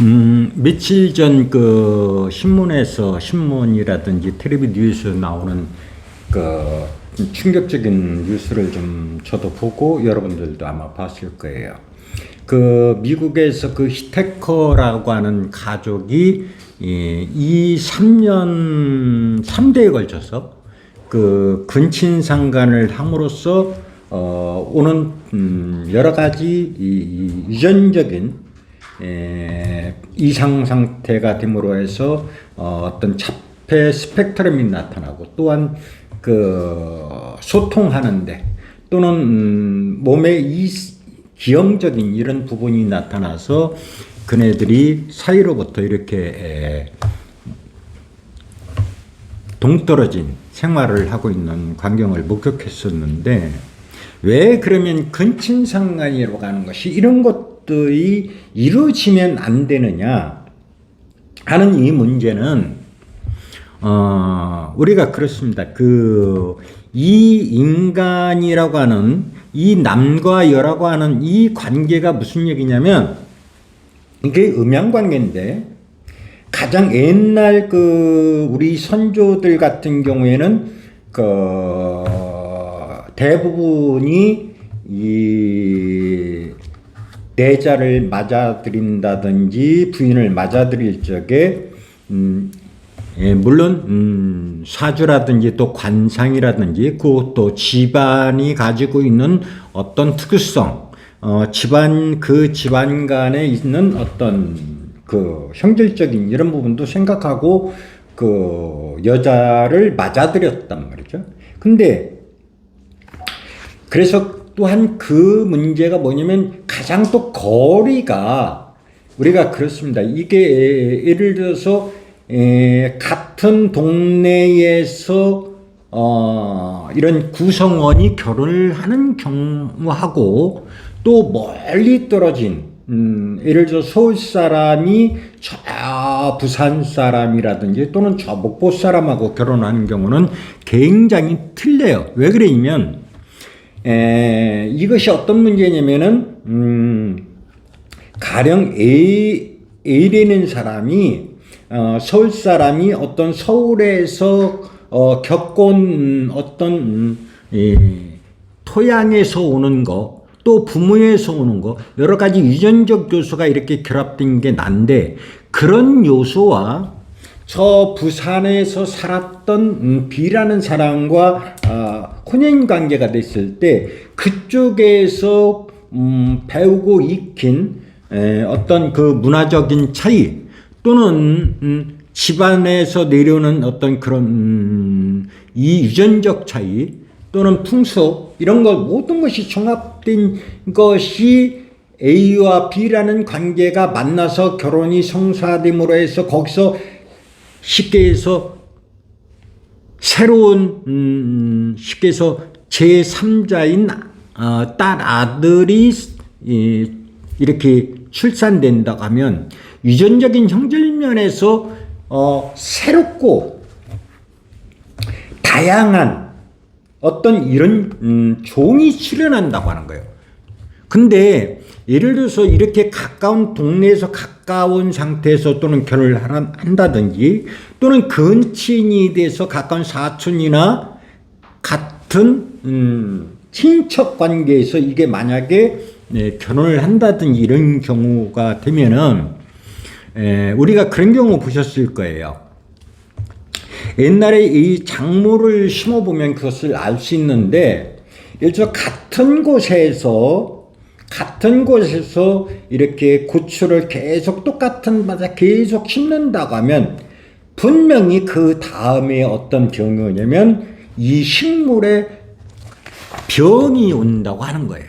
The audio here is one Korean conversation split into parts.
음, 며칠 전 그 신문에서 신문이라든지 텔레비 뉴스 나오는 그 충격적인 뉴스를 좀 저도 보고 여러분들도 아마 봤을 거예요. 그 미국에서 그 히테커라고 하는 가족이 이, 이 3년 3대에 걸쳐서 그 근친상간을 함으로써 어, 오는 음, 여러 가지 이, 이 유전적인 에, 이상 상태가 됨으로 해서 어, 어떤 자폐 스펙트럼이 나타나고 또한 그 소통하는데 또는 음, 몸의 이 기형적인 이런 부분이 나타나서 그네들이 사이로부터 이렇게 에, 동떨어진 생활을 하고 있는 광경을 목격했었는데 왜 그러면 근친상간이라고 하는 것이 이런 것 들이 이루어지면 안 되느냐 하는 이 문제는 어 우리가 그렇습니다. 그 이 인간이라고 하는 이 남과 여라고 하는 이 관계가 무슨 얘기냐면 이게 음양 관계인데 가장 옛날 그 우리 선조들 같은 경우에는 그 대부분이 이 내자를 맞아들인다든지 부인을 맞아들일 적에 음, 예, 물론 음, 사주라든지 또 관상이라든지 그또 집안이 가지고 있는 어떤 특수성, 어, 집안 그 집안 간에 있는 어떤 그 형질적인 이런 부분도 생각하고 그 여자를 맞아들였단 말이죠. 근데 그래서 또한 그 문제가 뭐냐면 가장 또 거리가 우리가 그렇습니다. 이게 예를 들어서 에, 같은 동네에서 어, 이런 구성원이 결혼을 하는 경우하고 또 멀리 떨어진 음, 예를 들어 서울 사람이 저 부산 사람이라든지 또는 저 목포 사람하고 결혼하는 경우는 굉장히 틀려요. 왜 그러냐면 에, 이것이 어떤 문제냐면은 음, 가령 A A라는 사람이 어, 서울 사람이 어떤 서울에서 어, 겪은 어떤 음, 이, 토양에서 오는 거, 또 부모에서 오는 거, 여러 가지 유전적 요소가 이렇게 결합된 게 난데, 그런 요소와 저 부산에서 살았던 음, B라는 사람과 아, 혼인 관계가 됐을 때 그쪽에서 음, 배우고 익힌 에, 어떤 그 문화적인 차이 또는 음, 집안에서 내려오는 어떤 그런 음, 이 유전적 차이 또는 풍속 이런 것 모든 것이 종합된 것이 A와 B라는 관계가 만나서 결혼이 성사됨으로 해서 거기서 쉽게 해서 새로운 음, 쉽게 해서 제 3자인 어, 딸 아들이 이, 이렇게 출산된다고 하면 유전적인 형질면에서 어, 새롭고 다양한 어떤 이런 음, 종이 출현한다고 하는 거예요. 근데 예를 들어서 이렇게 가까운 동네에서 가까운 상태에서 또는 결혼을 한다든지 또는 근친이 돼서 가까운 사촌이나 같은 음, 친척 관계에서 이게 만약에 네, 결혼을 한다든지 이런 경우가 되면은 에, 우리가 그런 경우 보셨을 거예요. 옛날에 이 작물을 심어보면 그것을 알 수 있는데, 예를 들어 같은 곳에서, 같은 곳에서 이렇게 고추를 계속 똑같은 마다 계속 심는다고 하면, 분명히 그 다음에 어떤 경우냐면, 이 식물에 병이 온다고 하는 거예요.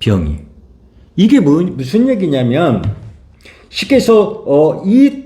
병이. 이게 뭐, 무슨 얘기냐면, 쉽게 해서 어, 이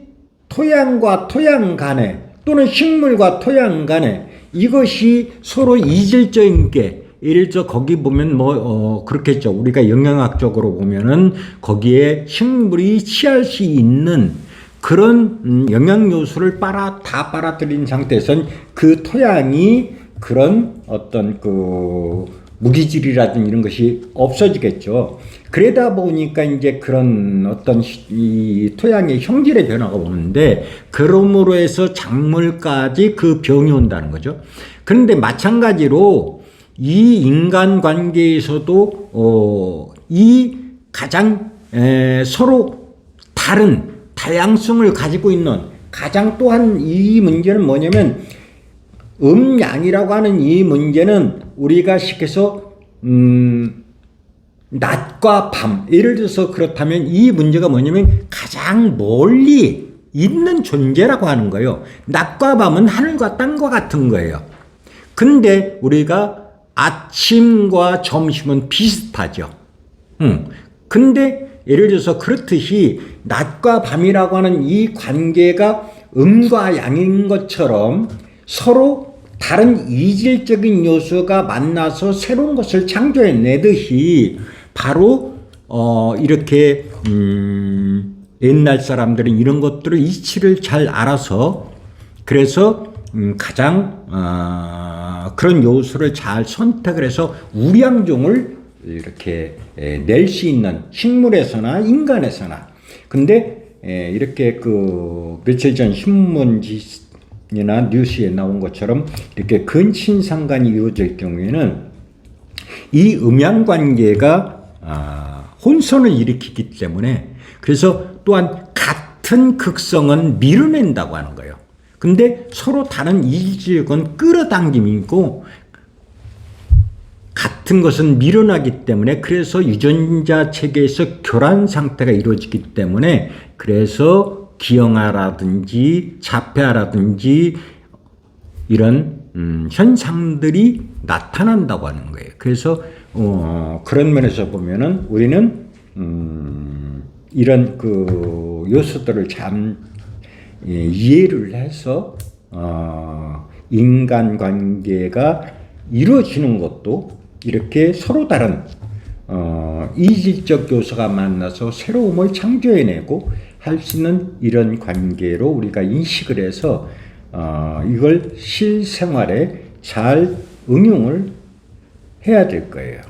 토양과 토양 간에 또는 식물과 토양 간에 이것이 서로 이질적인 게 예를 들어 거기 보면 뭐 어, 그렇겠죠 우리가 영양학적으로 보면은 거기에 식물이 취할 수 있는 그런 음, 영양 요소를 빨아 다 빨아들인 상태에선 그 토양이 그런 어떤 그 무기질이라든 이런 것이 없어지겠죠. 그러다 보니까 이제 그런 어떤 시- 이 토양의 형질의 변화가 오는데 그러므로 해서 작물까지 그 병이 온다는 거죠. 그런데 마찬가지로 이 인간 관계에서도 어, 이 가장 에, 서로 다른 다양성을 가지고 있는 가장 또한 이 문제는 뭐냐면 음양이라고 하는 이 문제는 우리가 쉽게서 음, 낮과 밤 예를 들어서 그렇다면 이 문제가 뭐냐면 가장 멀리 있는 존재라고 하는 거예요. 낮과 밤은 하늘과 땅과 같은 거예요. 근데 우리가 아침과 점심은 비슷하죠. 음. 근데 예를 들어서 그렇듯이 낮과 밤이라고 하는 이 관계가 음과 양인 것처럼 서로 다른 이질적인 요소가 만나서 새로운 것을 창조해내듯이 바로 어 이렇게 음 옛날 사람들은 이런 것들을 이치를 잘 알아서 그래서 음 가장 어 그런 요소를 잘 선택을 해서 우량종을 이렇게 낼 수 있는 식물에서나 인간에서나 근데 에, 이렇게 그 며칠 전 신문지나 뉴스에 나온 것처럼 이렇게 근친상간이 이루어질 경우에는 이 음양 관계가 아, 혼선을 일으키기 때문에 그래서 또한 같은 극성은 밀어낸다고 하는 거예요. 근데 서로 다른 이질은 끌어당김이고 같은 것은 밀어나기 때문에 그래서 유전자 체계에서 교란 상태가 이루어지기 때문에 그래서 기형아라든지 자폐아라든지 이런 음, 현상들이 나타난다고 하는 거예요. 그래서 어, 그런 면에서 보면은 우리는 음, 이런 그 요소들을 참 예, 이해를 해서 어, 인간 관계가 이루어지는 것도 이렇게 서로 다른 어, 이질적 요소가 만나서 새로움을 창조해내고 할 수 있는 이런 관계로 우리가 인식을 해서 어, 이걸 실생활에 잘 응용을 해야 될 거예요.